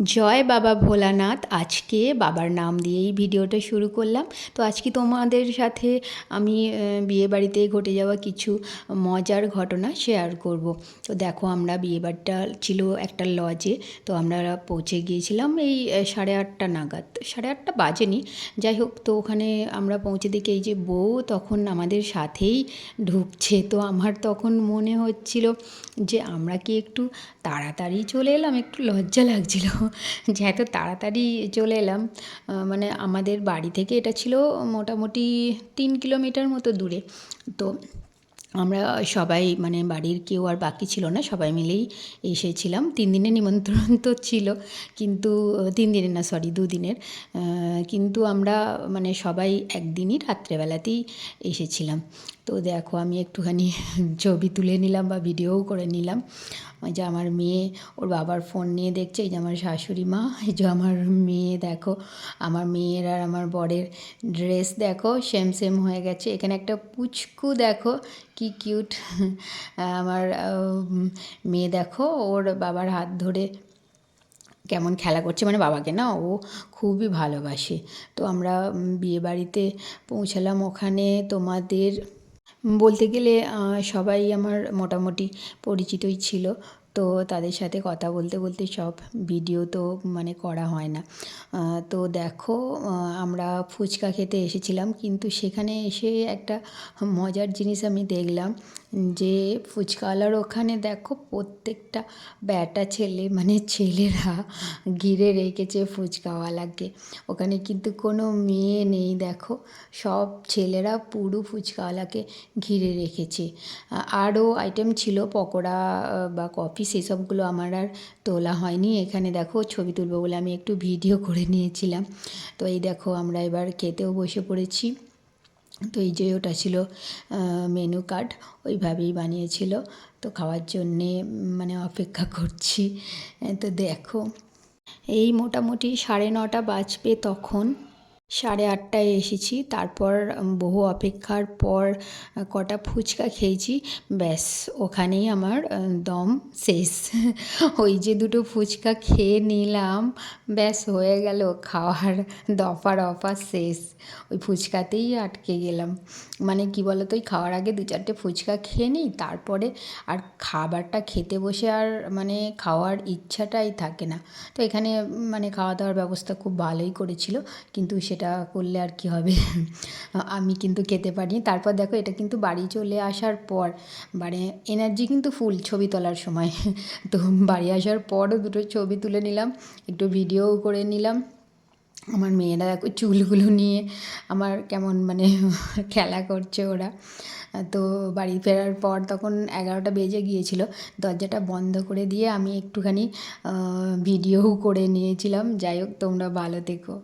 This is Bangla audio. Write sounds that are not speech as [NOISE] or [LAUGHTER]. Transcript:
জয় বাবা ভোলানাথ, আজকে বাবার নাম দিয়েই ভিডিওটা শুরু করলাম। তো আজকে তোমাদের সাথে আমি বিয়েবাড়িতে ঘটে যাওয়া কিছু মজার ঘটনা শেয়ার করব। তো দেখো, আমরা বিয়েবাড়িটা ছিল একটা লজে তো আমরা পৌঁছে গিয়েছিলাম এই সাড়ে আটটা নাগাদ। সাড়ে আটটা বাজেনি। যাই হোক, তো ওখানে আমরা পৌঁছে দেখি এই যে বউ তখন আমাদের সাথেই ঢুকছে। তো আমার তখন মনে হচ্ছিল যে আমরা কি একটু তাড়াতাড়ি চলে এলাম, একটু লজ্জা লাগছিল। যে এত তাড়াতাড়ি চলে এলাম মানে আমাদের বাড়ি থেকে এটা ছিল মোটামুটি তিন কিলোমিটার মতো দূরে। তো আমরা সবাই মানে বাড়ির কেউ আর বাকি ছিল না, সবাই মিলেই এসেছিলাম। তিন দিনের নিমন্ত্রণ তো ছিল, কিন্তু, তিন দিনের না সরি দুদিনের কিন্তু আমরা মানে সবাই একদিনই রাত্রেবেলাতেই এসেছিলাম। তো দেখো, আমি একটুখানি [LAUGHS] ছবি তুলে নিলাম বা ভিডিওও করে নিলাম। ওই যে আমার মেয়ে, ওর বাবার ফোন নিয়ে দেখছে, এই যে আমার শাশুড়ি মা, [LAUGHS] এই যে আমার মেয়ে দেখো, আমার মেয়ের আর আমার বরের ড্রেস দেখো সেম সেম হয়ে গেছে। এখানে একটা পুচকু দেখো, কি কিউট [LAUGHS] আমার মেয়ে দেখো, ওর বাবার হাত ধরে কেমন খেলা করছে মানে বাবাকে না, ও খুবই ভালোবাসে। তো আমরা বিয়েবাড়িতে পৌঁছালাম। ওখানে তোমাদের বলতে গেলে সবাই আমার মোটামুটি পরিচিতই ছিল। তো তাদের সাথে কথা বলতে বলতে সব ভিডিও তো মানে করা হয় না। তো দেখো আমরা ফুচকা খেতে এসেছিলাম, কিন্তু সেখানে এসে একটা মজার জিনিস আমি দেখলাম যে ফুচকাওয়ালার ওখানে দেখো প্রত্যেকটা ব্যাটা ছেলে মানে ছেলেরা ঘিরে রেখেছে ফুচকাওয়ালাকে। ওখানে কিন্তু কোনো মেয়ে নেই, দেখো, সব ছেলেরা পুরো ফুচকাওয়ালাকে ঘিরে রেখেছে। আরও আইটেম ছিল, পকোড়া বা কফি সেসবগুলো আমার আর তোলা হয়নি। এখানে দেখো ছবি তুলবো বলে আমি একটু ভিডিও করে নিয়েছিলাম। তো এই দেখো আমরা এবার খেতেও বসে পড়েছি। তো এই যে ওটা ছিল মেনু কার্ড ওইভাবেই বানিয়েছিল। তো খাওয়ার জন্যে মানে অপেক্ষা করছি। তো দেখো। এই মোটামুটি সাড়ে নটা বাজবে তখন। সাড়ে আটটায় এসেছি। তারপর বহু অপেক্ষার পর কটা ফুচকা খেয়েছি। ব্যাস, ওখানেই আমার দম শেষ। [LAUGHS] ওই যে দুটো ফুচকা খেয়ে নিলাম। ব্যাস, হয়ে গেল খাওয়ার। [LAUGHS] দফা রফা শেষ। ওই ফুচকাতেই আটকে গেলাম। মানে কি বলতো, ওই খাওয়ার আগে দু চারটে ফুচকা খেয়ে নিই, তারপরে আর খাবারটা খেতে বসে আর মানে খাওয়ার ইচ্ছাটাই থাকে না। তো এখানে মানে খাওয়া দাওয়ার ব্যবস্থা খুব ভালোই করেছিল। কিন্তু সেটা করলে আর কি হবে? আমি কিন্তু খেতে পারিনি। তারপর দেখো, এটা কিন্তু বাড়ি চলে আসার পর মানে এনার্জি কিন্তু ফুল ছবি তোলার সময়। তো বাড়ি আসার পরও দুটো ছবি তুলে নিলাম, একটু ভিডিওও করে নিলাম। আমার মেয়েরা দেখো চুলগুলো নিয়ে আমার কেমন মানে খেলা করছে ওরা। তো বাড়ি ফেরার পর তখন এগারোটা বেজে গিয়েছিল। দরজাটা বন্ধ করে দিয়ে আমি একটুখানি ভিডিওও করে নিয়েছিলাম। যাই হোক, তোমরা ভালো থেকো।